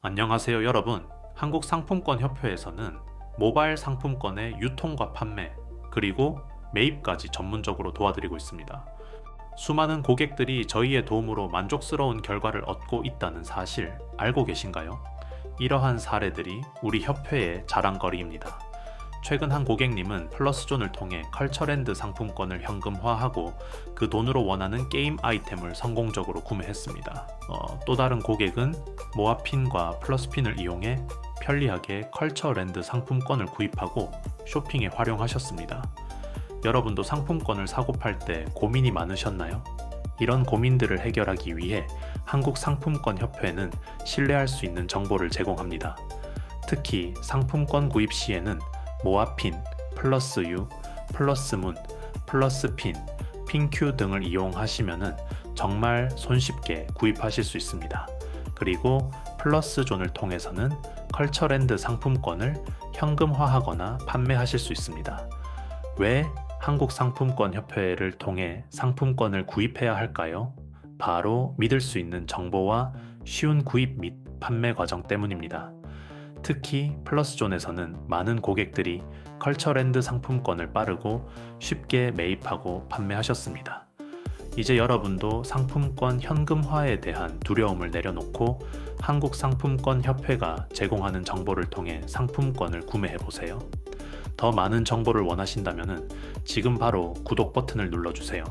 안녕하세요 여러분. 한국상품권협회에서는 모바일 상품권의 유통과 판매, 그리고 매입까지 전문적으로 도와드리고 있습니다. 수많은 고객들이 저희의 도움으로 만족스러운 결과를 얻고 있다는 사실 알고 계신가요? 이러한 사례들이 우리 협회의 자랑거리입니다. 최근 한 고객님은 플러스존을 통해 컬처랜드 상품권을 현금화하고 그 돈으로 원하는 게임 아이템을 성공적으로 구매했습니다. 어, 또 다른 고객은 모아핀과 플러스핀을 이용해 편리하게 컬처랜드 상품권을 구입하고 쇼핑에 활용하셨습니다. 여러분도 상품권을 사고 팔 때 고민이 많으셨나요? 이런 고민들을 해결하기 위해 한국상품권협회는 신뢰할 수 있는 정보를 제공합니다. 특히 상품권 구입 시에는 모아핀, 플러스 U, 플러스 문, 플러스 핀, 핀큐 등을 이용하시면 정말 손쉽게 구입하실 수 있습니다. 그리고 플러스 존을 통해서는 컬처랜드 상품권을 현금화하거나 판매하실 수 있습니다. 왜 한국상품권협회를 통해 상품권을 구입해야 할까요? 바로 믿을 수 있는 정보와 쉬운 구입 및 판매 과정 때문입니다. 특히 플러스존에서는 많은 고객들이 컬처랜드 상품권을 빠르고 쉽게 매입하고 판매하셨습니다. 이제 여러분도 상품권 현금화에 대한 두려움을 내려놓고 한국 상품권 협회가 제공하는 정보를 통해 상품권을 구매해 보세요. 더 많은 정보를 원하신다면 지금 바로 구독 버튼을 눌러주세요.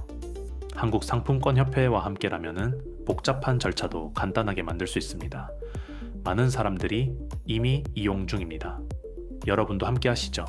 한국 상품권 협회와 함께라면 복잡한 절차도 간단하게 만들 수 있습니다. 많은 사람들이 이미 이용 중입니다. 여러분도 함께 하시죠.